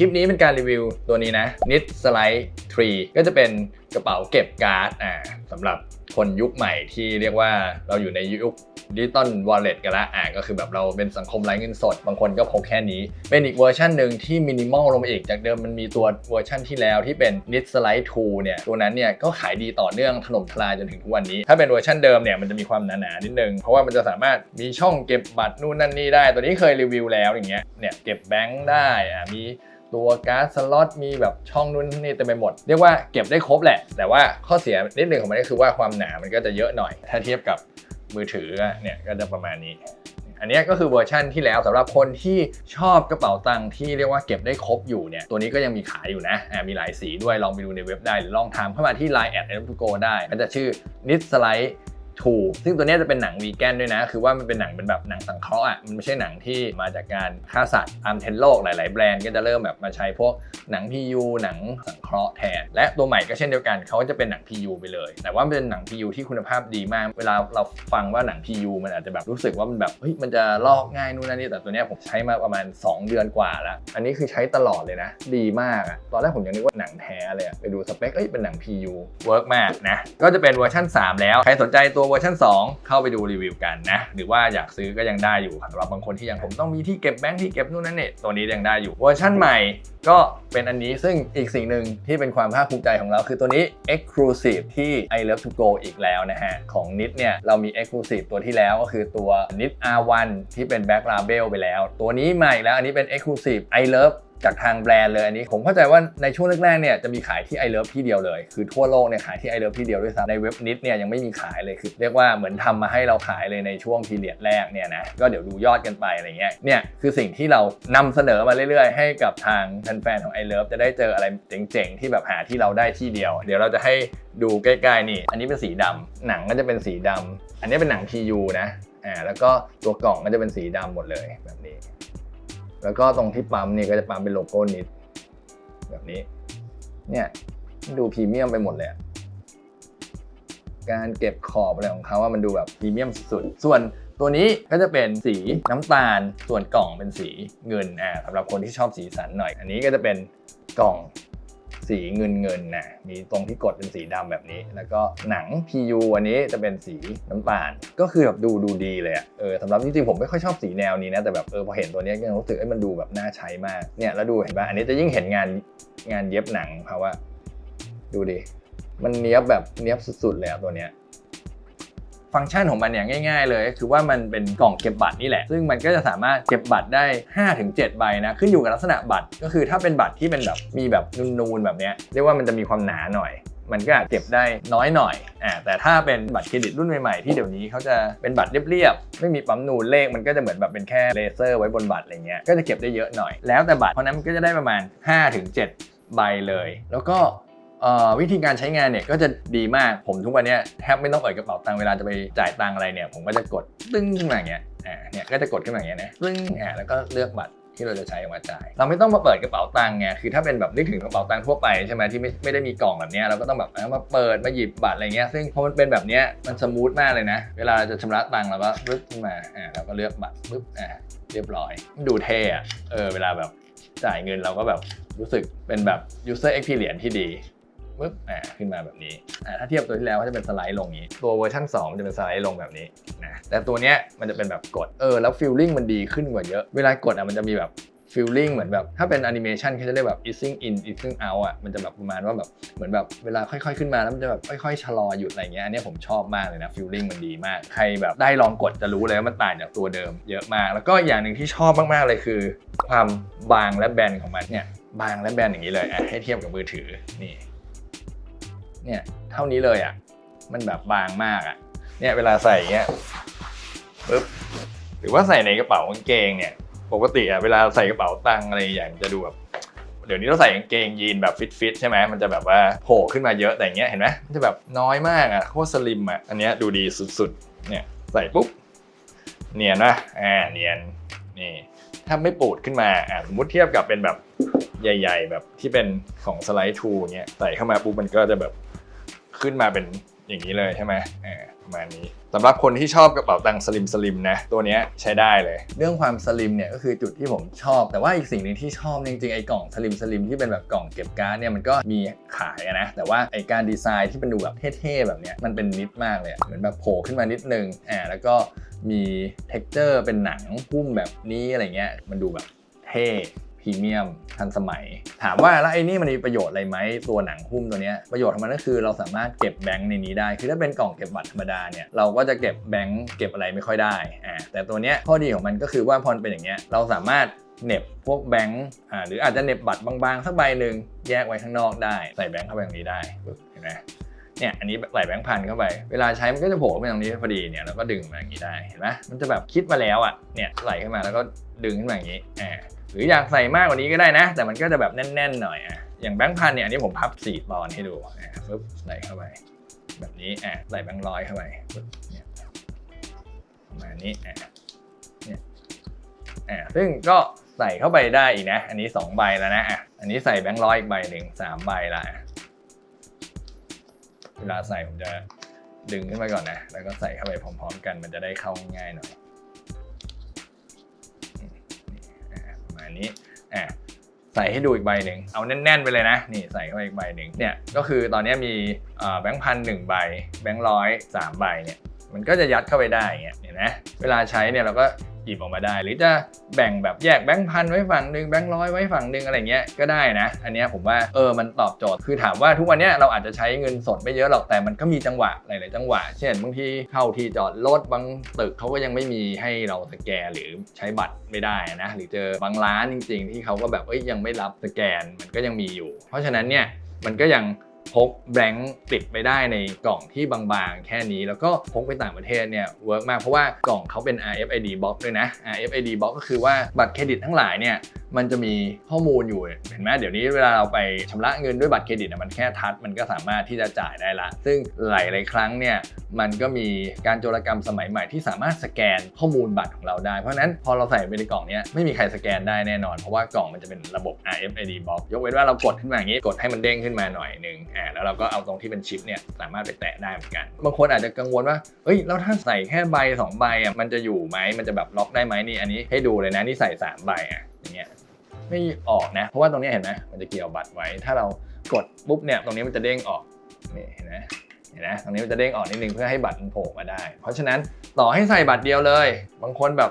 ลิปนี้เป็นการรีวิวตัวนี้นะ Nit Slide 3 ก็จะเป็นกระเป๋าเก็บการ์ดอ่าสำหรับคนยุคใหม่ที่เรียกว่าเราอยู่ในยุคดิจิตอลวอลเล็ตกันละอ่าก็คือแบบเราเป็นสังคมไร้เงินสด บางคนก็พกแค่นี้ เป็นอีกเวอร์ชันหนึ่งที่มินิมอลลงมาอีก จากเดิมมันมีตัวเวอร์ชันที่แล้วที่เป็น Knit Slide 2เนี่ย ตัวนั้นเนี่ยก็ขายดีต่อเนื่องถล่มทลายจนถึงทุกวันนี้ ถ้าเป็นเวอร์ชันเดิมเนี่ยมันจะมีความหนาๆนิดนึง เพราะว่ามันจะสามารถมีช่องเก็บบัตรนู่นนั่นนี่ได้ ตัวนี้เคยรีวิวแล้วอย่างเงี้ย เนี่ยเก็บแบงค์ได้อะมี ตัวการ์ดสล็อตมีแบบช่องนู้นนี่เต็มไปหมด เรียกว่าเก็บได้ครบแหละ แต่ว่าข้อเสียนิดหนึ่งของมันก็คือว่าความหนามันก็จะเยอะหน่อย ถ้าเทียบกับมือถือเนี่ยก็จะประมาณนี้ อันนี้ก็คือเวอร์ชั่นที่แล้วสำหรับคนที่ชอบกระเป๋าตังค์ที่เรียกว่าเก็บได้ครบอยู่เนี่ยตัวนี้ก็ยังมีขายอยู่นะมีหลายสีด้วยลองไปดูในเว็บได้หรือลองถามเข้ามาที่ Line แอด e อ g o ได้มันจะชื่อ Knit Slide 2 ซึ่งตัวนี้จะเป็นหนังวีแกนด้วยนะ คือว่ามันเป็นหนังเป็นแบบหนังสังเคราะห์อะ มันไม่ใช่หนังที่มาจากการฆ่าสัตว์ตามเทนโลกหลาย ๆ แบรนด์ก็จะเริ่มแบบมาใช้พวกหนัง PU หนังสังเคราะห์แทน และตัวใหม่ก็เช่นเดียวกันเขาก็จะเป็นหนัง PU ไปเลย แต่ว่ามันเป็นหนัง PU ที่คุณภาพดีมาก เวลาเราฟังว่าหนัง PU มันอาจจะแบบรู้สึกว่ามันแบบเฮ้ยมันจะลอกง่ายนู่นนั่นนี่ แต่ตัวนี้ผมใช้มาประมาณ 2 เดือนกว่าแล้ว อันนี้คือใช้ตลอดเลยนะ ดีมากอะตอนแรกผมยังนึกว่าหนังแท้เลยอะไปดูสเปคเอ้ยเป็นหนัง PU เวิร์กมากนะก็จะเป็นเวอร์ชัน3 แล้วใครสนใจตัวเวอร์ชัน2 เข้าไปดูรีวิวกันนะ หรือว่าอยากซื้อก็ยังได้อยู่สำหรับบางคนที่ยังผมต้องมีที่เก็บแบงค์ที่เก็บนู่นนั่นเนี่ตัวนี้ยังได้อยู่เวอร์ชันใหม่ก็เป็นอันนี้ซึ่งอีกสิ่งหนึ่งที่เป็นความภาคภูมิใจของเรา คือตัวนี้ Exclusive ที่ I Love to Go อีกแล้วนะฮะ ของ NIT เนี่ย เรามี Exclusive ตัวที่แล้วก็คือตัว NIT R1 ที่เป็น Back Label ไปแล้ว ตัวนี้มาอีกแล้วอันนี้เป็น Exclusive I Love จากทางแบรนด์เลยอันนี้ ผมเข้าใจว่าในช่วงแรกๆเนี่ยจะมีขายที่ i Love ที่เดียวเลย คือทั่วโลกเนี่ยขายที่ i Love ที่เดียวด้วยซ้ำในเว็บนิดเนี่ยยังไม่มีขายเลยคือเรียกว่าเหมือนทำมาให้เราขายเลยในช่วงพีเรียดแรกเนี่ยนะก็เดี๋ยวดูยอดกันไปอะไรเงี้ยเนี่ยคือสิ่งที่เรานำเสนอมาเรื่อยๆ ให้กับทางแฟนๆของ i Love จะได้เจออะไรเจ๋งๆ ที่แบบหาที่เราได้ที่เดียว เดี๋ยวเราจะให้ดูใกล้ๆนี่ อันนี้เป็นสีดำหนังก็จะเป็นสีดำอันนี้เป็นหนัง PU นะอ่าแล้วก็ตัวกล่องก็จะเป็นสีดำหมดเลยแบบนี้ แล้วก็ตรงที่ปั๊มนี่ก็จะปั๊มเป็นโลโก้นิด แบบนี้ เนี่ยดูพรีเมียมไปหมดเลย การเก็บขอบอะไรของเขาว่ามันดูแบบพรีเมียมสุดๆ ส่วนตัวนี้ก็จะเป็นสีน้ำตาล ส่วนกล่องเป็นสีเงินอ่าสำหรับคนที่ชอบสีสันหน่อย อันนี้ก็จะเป็นกล่อง สีเงินเงินนะมีตรงที่กดเป็นสีดำแบบนี้ แล้วก็หนัง PU อันนี้จะเป็นสีน้ำตาล ก็คือแบบดูดูดีเลยอะเออสำหรับจริงๆผมไม่ค่อยชอบสีแนวนี้นะ แต่แบบเออพอเห็นตัวนี้ก็ยังรู้สึกเอ้ยมันดูแบบน่าใช้มากเนี่ยแล้วดูเห็นปะอันนี้จะยิ่งเห็นงานงานเย็บหนังเพราะว่า ดูดิมันเนี้ยบแบบเนี้ยบสุดๆเลยอะตัวเนี้ย ฟังก์ชันของมันเนี่ยง่าย ๆ เลย คือว่ามันเป็นกล่องเก็บบัตรนี่แหละ ซึ่งมันก็จะสามารถเก็บบัตรได้ 5-7 ใบนะ ขึ้นอยู่กับลักษณะบัตร ก็คือถ้าเป็นบัตรที่เป็นแบบมีแบบนูนๆแบบเนี้ยเรียกว่ามันจะมีความหนาหน่อยมันก็อาจเก็บได้น้อยหน่อยอ่าแต่ถ้าเป็นบัตรเครดิตรุ่นใหม่ๆ ที่เดี๋ยวนี้เขาจะเป็นบัตรเรียบๆ ไม่มีปั๊มนูนเลขมันก็จะเหมือนแบบเป็นแค่เลเซอร์ไว้บนบัตรอะไรเงี้ย ก็จะเก็บได้เยอะหน่อย แล้วแต่บัตร เพราะนั้นมันก็จะได้ประมาณ 5-7 ใบเลย แล้วก็ วิธีการใช้งานเนี่ยก็จะดีมากผมทุกวันนี้แทบไม่ต้องเอ่ยกระเป๋าตังค์เวลาจะไปจ่ายตังค์อะไรเนี่ยผมก็จะกดตึ้งขึ้นมาอย่างเงี้ยอ่าเนี่ยก็จะกดขึ้นมาอย่างเงี้ยนะตึ้งอ่าแล้วก็เลือกบัตรที่เราจะใช้ออกมาจ่าย เราไม่ต้องมาเปิดกระเป๋าตังค์ไง คือถ้าเป็นแบบนึกถึงกระเป๋าตังค์ทั่วไปใช่ไหมที่ไม่ไม่ได้มีกล่องแบบเนี้ยเราก็ต้องแบบมาเปิดมาหยิบบัตรอะไรเงี้ย ซึ่งพอมันเป็นแบบเนี้ยมันสมูทมากเลยนะ เวลาจะชำระตังค์เราก็ปึ๊บขึ้นมา อ่าเราก็เลือกบัตรปึ๊บ อ่าเรียบร้อย ดูเท่อะเออ เวลาแบบจ่ายเงินเราก็แบบรู้สึกเป็นแบบ user experience ที่ดี ปึ๊บอ่าขึ้นมาแบบนี้อ่าถ้าเทียบตัวที่แล้วก็จะเป็นสไลด์ลงนี้ ตัวเวอร์ชัน2จะเป็นสไลด์ลงแบบนี้นะแต่ตัวเนี้ยมันจะเป็นแบบกดเออแล้วฟิลลิ่งมันดีขึ้นกว่าเยอะเวลากดอะมันจะมีแบบฟิลลิ่งเหมือนแบบถ้าเป็นแอนิเมชันเขาจะเรียกแบบ easing in easing out อะมันจะแบบประมาณว่าแบบเหมือนแบบเวลาค่อยๆขึ้นมาแล้วมันจะแบบค่อยๆชะลอหยุดอะไรเงี้ยอันนี้ผมชอบมากเลยนะฟิลลิ่งมันดีมาก ใครแบบได้ลองกดจะรู้เลยว่ามันต่างจากตัวเดิมเยอะมาก แล้วก็อย่างหนึ่งที่ชอบมากๆเลยคือ ความบางและแบนของมันเนี่ยบางและแบนอย่างนี้เลยอะให้เทียบกับมือถือนี่ เนี่ยเท่านี้เลยอะมันแบบบางมากอะเนี่ยเวลาใส่เงี้ยปึ๊บหรือว่าใส่ในกระเป๋ากางเกงเนี่ยปกติอะเวลาใส่กระเป๋าตังอะไรอย่างจะดูแบบเดี๋ยวนี้เราใส่กางเกงยีนแบบฟิตๆใช่ไหมมันจะแบบว่าโผล่ขึ้นมาเยอะแต่งเงี้ยเห็นไหมมันจะแบบน้อยมากอะโคตรสลิมอะอันเนี้ยดูดีสุดๆเนี่ยใส่ปุ๊บเนียนนะอ่าเนียนนี่ถ้าไม่ปูดขึ้นมาอ่าสมมติเทียบกับเป็นแบบใหญ่ ๆ แบบที่เป็นของสไลด์ทูเงี้ยใส่เข้ามาปุ๊บมันก็จะแบบ ขึ้นมาเป็นอย่างนี้เลยใช่ไหมประมาณนี้สำหรับคนที่ชอบกระเป๋าตังค์สลิมสลิมนะตัวนี้ใช้ได้เลย เรื่องความสลิมเนี่ยก็คือจุดที่ผมชอบ แต่ว่าอีกสิ่งหนึ่งที่ชอบจริงๆไอ้กล่องสลิมสลิมที่เป็นแบบกล่องเก็บการ์ดเนี่ยมันก็มีขายนะแต่ว่าไอ้การดีไซน์ที่มันดูแบบเท่ๆแบบเนี้ยมันเป็นนิดมากเลยเหมือนแบบโผล่ขึ้นมานิดนึงอ่าแล้วก็มีเท็กเจอร์เป็นหนังหุ้มแบบนี้อะไรเงี้ยมันดูแบบเท่ พรีเมียมทันสมัย ถามว่าแล้วไอ้นี่มันมีประโยชน์อะไรไหมตัวหนังหุ้มตัวนี้ประโยชน์ของมันก็คือเราสามารถเก็บแบงค์ในนี้ได้ คือถ้าเป็นกล่องเก็บบัตรธรรมดาเนี่ยเราก็จะเก็บแบงค์เก็บอะไรไม่ค่อยได้อ่าแต่ตัวเนี้ยข้อดีของมันก็คือว่าพอเป็นอย่างเงี้ยเราสามารถเน็บพวกแบงค์อ่าหรืออาจจะเน็บบัตรบางๆสักใบหนึ่งแยกไว้ข้างนอกได้ใส่แบงค์เข้าไปตรงนี้ได้เห็นไหมเนี่ยอันนี้ใส่แบงค์พันเข้าไป เวลาใช้มันก็จะโผล่ไปตรงนี้พอดีเนี่ยเราก็ดึงมาอย่างนี้ได้เห็นไหมมันจะแบบคิดมาแล้วอะเนี่ยไหลขึ้นมาแล้วก็ดึงขึ้นมาอย่างนี้อ่า หรืออยากใส่มากกว่านี้ก็ได้นะ แต่มันก็จะแบบแน่นๆหน่อยอะอย่างแบงค์พันเนี่ยอันนี้ผมพับสี่ตอนให้ดูอะปึ๊บใส่เข้าไป แบบนี้อะใส่แบงค์ร้อยเข้าไปปึ๊บเนี่ยประมาณนี้อะเนี่ยอะซึ่งก็ใส่เข้าไปได้อีกนะ อันนี้สองใบแล้วนะอะอันนี้ใส่แบงค์ร้อยอีกใบหนึ่งสามใบละเวลาใส่ผมจะดึงขึ้นไปก่อนนะ แล้วก็ใส่เข้าไปพร้อม ๆ กันมันจะได้เข้าง่ายหน่อยาประมาณนี้อะใส่ให้ดูอีกใบหนึ่งเอาแน่น ๆ ไปเลยนะ นี่ใส่เข้าไปอีกใบหนึ่งเนี่ยก็คือตอนนี้มีแบงค์พันหนึ่งใบแบงค์ร้อยสามใบเนี่ยมันก็จะยัดเข้าไปได้เงี้ยเห็นไหมเวลาใช้เนี่ยเราก็ ยิบออกมาได้ หรือจะแบ่งแบบแยกแบงค์พันไว้ฝั่งหนึ่งแบงค์ร้อยไว้ฝั่งหนึ่งอะไรเงี้ยก็ได้นะ อันเนี้ยผมว่าเออมันตอบโจทย์คือถามว่าทุกวันเนี้ยเราอาจจะใช้เงินสดไม่เยอะหรอกแต่มันก็มีจังหวะหลาย ๆ จังหวะ เช่นบางทีเข้าที่จอดรถบางตึกเขาก็ยังไม่มีให้เราสแกนหรือใช้บัตรไม่ได้นะหรือเจอบางร้านจริง ๆ ที่เขาก็แบบเอ้ยยังไม่รับสแกนมันก็ยังมีอยู่ เพราะฉะนั้นเนี่ยมันก็ยัง พกแบงค์ติดไปได้ในกล่องที่บางๆ แค่นี้แล้วก็พกไปต่างประเทศเนี่ยเวิร์กมากเพราะว่ากล่องเขาเป็น RFID box ด้วยนะ RFID box ก็คือว่าบัตรเครดิตทั้งหลายเนี่ยมันจะมีข้อมูลอยู่เห็นไหมเดี๋ยวนี้เวลาเราไปชำระเงินด้วยบัตรเครดิตมันแค่ทัชมันก็สามารถที่จะจ่ายได้ละ ซึ่งหลายๆครั้งเนี่ยมันก็มีการโจรกรรมสมัยใหม่ที่สามารถสแกนข้อมูลบัตรของเราได้ เพราะนั้นพอเราใส่ไปในกล่องนี้ไม่มีใครสแกนได้แน่นอน เพราะว่ากล่องมันจะเป็นระบบ RFID box ยกเว้นว่าเรากดขึ้นมาอย่างนี้กดให้มันเด้งขึ้นมาหน่อยหนึ่งอ่าแล้วเราก็เอาตรงที่เป็นชิปเนี่ยสามารถไปแตะได้เหมือนกัน บางคนอาจจะกังวลว่าเอ้ยแล้วถ้าใส่แค่ใบสองใบอะมันจะอยู่ไหมมันจะแบบล็อกได้ไหมนี่อันนี้ให้ดูเลยนะนี่ใส่สามใบอะอย่างเงี้ยไม่ออกนะ เพราะว่าตรงนี้เห็นไหมมันจะเกี่ยวบัตรไว้ ถ้าเรากดปุ๊บเนี่ยตรงนี้มันจะเด้งออกนี่เห็นไหมเห็นไหมตรงนี้มันจะเด้งออกนิดนึงเพื่อให้บัตรมันโผล่มาได้ เพราะฉะนั้นต่อให้ใส่บัตรเดียวเลย บางคนแบบ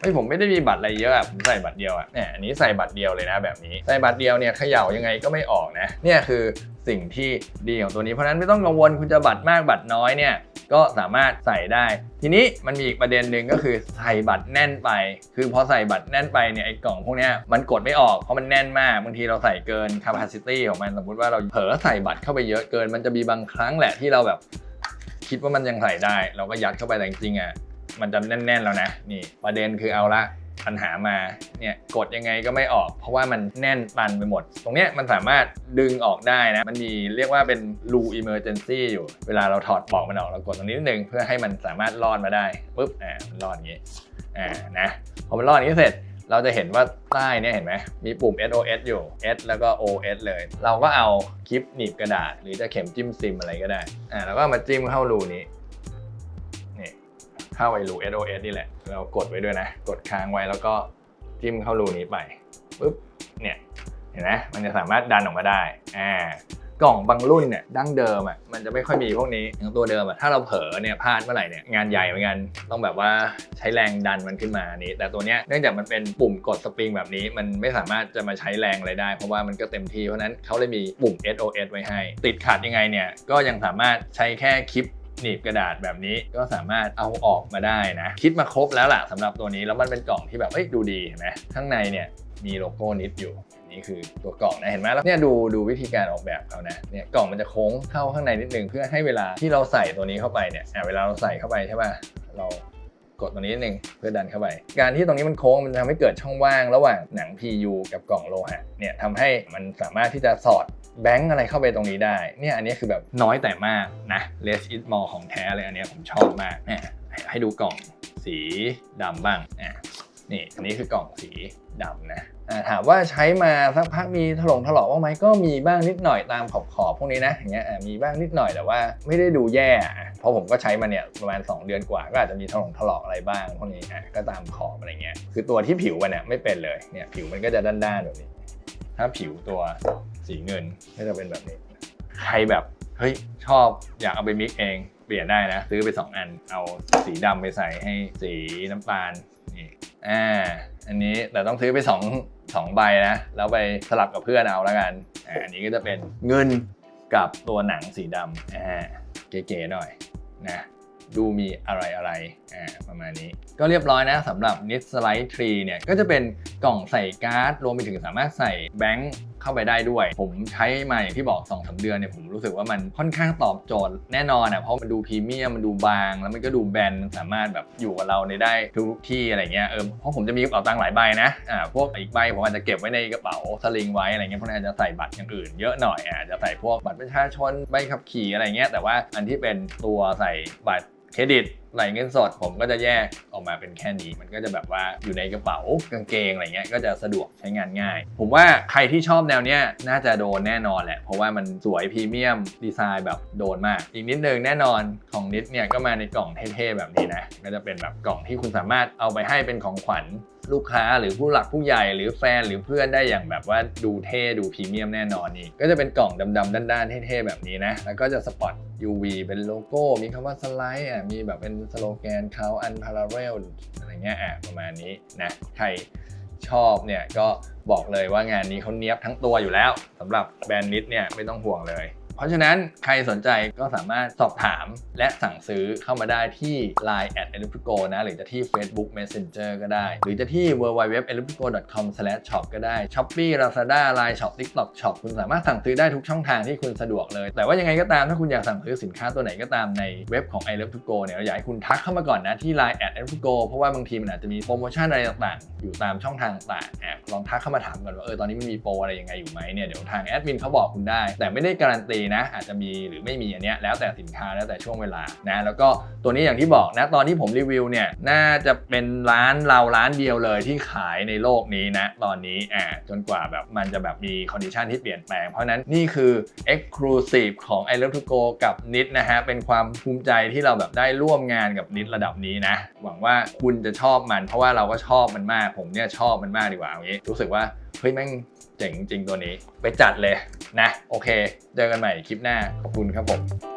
เฮ้ยผมไม่ได้มีบัตรอะไรเยอะอะผมใส่บัตรเดียวอะเนี่ยอันนี้ใส่บัตรเดียวเลยนะแบบนี้ ใส่บัตรเดียวเนี่ยเขย่ายังไงก็ไม่ออกนะ เนี่ยคือสิ่งที่ดีของตัวนี้ เพราะนั้นไม่ต้องกังวลคุณจะบัตรมากบัตรน้อยเนี่ยก็สามารถใส่ได้ ทีนี้มันมีอีกประเด็นหนึ่งก็คือใส่บัตรแน่นไป คือพอใส่บัตรแน่นไปเนี่ยไอ้กล่องพวกนี้มันกดไม่ออกเพราะมันแน่นมากบางทีเราใส่เกิน capacity ของมันสมมติว่าเราเผลอใส่บัตรเข้าไปเยอะเกิน มันจะมีบางครั้งแหละที่เราแบบ คิดว่ามันยังใส่ได้ เราก็ยัดเข้าไปแต่จริงๆอะ มันจะแน่น ๆ แล้วนะ นี่ประเด็นคือเอาละปัญหามาเนี่ยกดยังไงก็ไม่ออก เพราะว่ามันแน่นตันไปหมด ตรงเนี้ยมันสามารถดึงออกได้นะ มันมีเรียกว่าเป็นรูอิมเมอร์เจนซี่อยู่ เวลาเราถอดปลอกมันออกเรากดตรงนี้นิดนึง เพื่อให้มันสามารถรอดมาได้ปุ๊บอ่ามันรอดอย่างนี้อ่านะพอมันรอดอย่างนี้เสร็จเราจะเห็นว่าใต้เนี่ยเห็นไหมมีปุ่ม SOS อยู่ S แล้วก็ OS เลย เราก็เอาคลิปหนีบกระดาษ หรือจะเข็มจิ้มซิมอะไรก็ได้อ่าแล้วก็มาจิ้มเข้ารูนี้ เข้าไอรู SOS นี่แหละ เรากดไว้ด้วยนะ กดค้างไว้แล้วก็จิ้มเข้ารูนี้ไปปุ๊บเนี่ยเห็นไหมมันจะสามารถดันออกมาได้อ่ากล่องบางรุ่นเนี่ยดั้งเดิมอะมันจะไม่ค่อยมีพวกนี้อย่างตัวเดิมอะถ้าเราเผลอเนี่ยพลาดเมื่อไหร่เนี่ยงานใหญ่เหมือนกันต้องแบบว่าใช้แรงดันมันขึ้นมานี้แต่ตัวเนี้ยเนื่องจากมันเป็นปุ่มกดสปริงแบบนี้ มันไม่สามารถจะมาใช้แรงอะไรได้ เพราะว่ามันก็เต็มที่เพราะฉะนั้นเขาเลยมีปุ่ม SOS ไว้ให้ ติดขัดยังไงเนี่ยก็ยังสามารถใช้แค่คลิป หนีบกระดาษแบบนี้ก็สามารถเอาออกมาได้นะ คิดมาครบแล้วล่ะสำหรับตัวนี้แล้วมันเป็นกล่องที่แบบเอ้ยดูดีเห็นไหมข้างในเนี่ยมีโลโก้นิดอยู่นี่คือตัวกล่องนะเห็นไหมแล้วเนี่ยดูดูวิธีการออกแบบเขานะเนี่ยกล่องมันจะโค้งเข้าข้างในนิดนึงเพื่อให้เวลาที่เราใส่ตัวนี้เข้าไปเนี่ยอะเวลาเราใส่เข้าไปใช่ป่ะเรา กดตรงนี้นิดนึงเพื่อดันเข้าไป การที่ตรงนี้มันโค้งมันทำให้เกิดช่องว่างระหว่างหนัง PU กับกล่องโลหะเนี่ยทำให้มันสามารถที่จะสอดแบงค์อะไรเข้าไปตรงนี้ได้ เนี่ยอันนี้คือแบบน้อยแต่มากนะ less is more ของแท้เลยอันนี้ผมชอบมากเนี่ยให้ดูกล่องสีดำบ้างอะ นี่อันนี้คือกล่องสีดำนะถามว่าใช้มาสักพักมีถลงถลอกบ้างไหมก็มีบ้างนิดหน่อยตามขอบขอบๆพวกนี้นะอย่างเงี้ยมีบ้างนิดหน่อยแต่ว่าไม่ได้ดูแย่ เพราะผมก็ใช้มาเนี่ยประมาณ 2 เดือนกว่า ก็อาจจะมีถลงถลอกอะไรบ้างพวกนี้อะก็ตามขอบอะไรเงี้ยคือตัวที่ผิวมันเนี่ยไม่เป็นเลยเนี่ยผิวมันก็จะด้านๆแบบนี้ ถ้าผิวตัวสีเงินก็จะเป็นแบบนี้ ใครแบบเฮ้ยชอบอยากเอาไปมิกเองเปลี่ยนได้นะซื้อไป 2 อันเอาสีดำไปใส่ให้สีน้ำตาล อีกอ่าอันนี้แต่ต้องซื้อไป2 2ใบนะ แล้วไปสลับกับเพื่อนเอาแล้วกันอ่าอันนี้ก็จะเป็นเงินกับตัวหนังสีดำอ่าเก๋ๆหน่อยนะดูมีอะไรอะไรอ่าประมาณนี้ ก็เรียบร้อยนะสำหรับ Nit Slide Tree เนี่ยก็จะเป็นกล่องใส่การ์ด รวมไปถึงสามารถใส่แบงค์ เข้าไปได้ด้วย ผมใช้มาอย่างที่บอก2อสเดือนเนี่ยผมรู้สึกว่ามันค่อนข้างตอบโจทย์แน่นอนอะเพราะมันดูพรีเมียมมันดูบาง แล้วมันก็ดูแบนสามารถแบบอยู่กับเราในได้ทุกที่อะไรเงี้ยเออเพราะผมจะมีกระเป๋าตังค์หลายใบนะอ่าพวกอีกใบผมอาจจะเก็บไว้ในกระเป๋าสลิงไว้อะไรเงี้ยเพราะนั้นอาจจะใส่บัตรอย่างอื่นเยอะหน่อยอะอาจจะใส่พวกบัตรประชาชนใบขับขี่อะไรเงี้ยแต่ว่าอันที่เป็นตัวใส่บัตรเครดิต ไหลเงินสดผมก็จะแยกออกมาเป็นแค่นี้ มันก็จะแบบว่าอยู่ในกระเป๋ากางเกงอะไรเงี้ยก็จะสะดวกใช้งานง่าย ผมว่าใครที่ชอบแนวเนี้ยน่าจะโดนแน่นอนแหละ เพราะว่ามันสวยพรีเมียมดีไซน์แบบโดนมาก อีกนิดนึงแน่นอนของนิดเนี่ยก็มาในกล่องเท่ๆแบบนี้นะก็จะเป็นแบบกล่องที่คุณสามารถเอาไปให้เป็นของขวัญลูกค้าหรือผู้หลักผู้ใหญ่หรือแฟนหรือเพื่อนได้อย่างแบบว่าดูเท่ดูพรีเมียมแน่นอนนี่ก็จะเป็นกล่องดำๆด้านๆเท่ๆแบบนี้นะแล้วก็จะสปอต UV เป็นโลโก้มีคำว่าสไลด์อะมีแบบเป็นสโลแกนเขาอันพาราเรลอะไรเงี้ยอะประมาณนี้นะใครชอบเนี่ยก็บอกเลยว่างานนี้เขาเนี้ยบทั้งตัวอยู่แล้วสำหรับแบรนด์นิดเนี่ยไม่ต้องห่วงเลย เพราะฉะนั้นใครสนใจก็สามารถสอบถามและสั่งซื้อเข้ามาได้ที่ Line at e l e c t r i c o นะหรือจะที่ Facebook Messenger ก็ได้ หรือจะที่ www.electrico.com/shop ก็ได้ Shopee Lazada Line Shop TikTok Shop คุณสามารถสั่งซื้อได้ทุกช่องทางที่คุณสะดวกเลย แต่ว่ายังไงก็ตามถ้าคุณอยากสั่งซื้อสินค้าตัวไหนก็ตามในเว็บของ e l e c t r i c o เนี่ยเราอยากให้คุณทักเข้ามาก่อนนะที่ Line at e l e c t r i c o เพราะว่าบางทีมันอาจจะมีโปรโมชั่นอะไรต่างๆ อยู่ตามช่องทางต่างๆอะลองทักเข้ามาถามก่อนว่าเออตอนนี้มันมีโปรอะไรยังไงอยู่ไหมเนี่ยเดี๋ยวทางแอดมินเขาบอกคุณได้ แต่ไม่ได้การันตีนะ อาจจะมีหรือไม่มีอันเนี้ยแล้วแต่สินค้าแล้วแต่ช่วงเวลานะแล้วก็ตัวนี้อย่างที่บอกนะตอนที่ผมรีวิวเนี่ยน่าจะเป็นร้านเราร้านเดียวเลยที่ขายในโลกนี้นะตอนนี้อ่าจนกว่าแบบมันจะแบบมีคอนดิชันที่เปลี่ยนแปลง เพราะนั้นนี่คือ Exclusive ของ i l o v e to go กับนิดนะฮะเป็นความภูมิใจที่เราแบบได้ร่วมงานกับนิดระดับนี้นะ หวังว่าคุณจะชอบมัน เพราะว่าเราก็ชอบมันมาก ผมเนี่ยชอบมันมากดีกว่าเอางี้รู้สึกว่าเฮ้ยแม่งเจ๋งจริงตัวนี้ ไปจัดเลยนะ โอเค เจอกันใหม่คลิปหน้าขอบคุณครับผม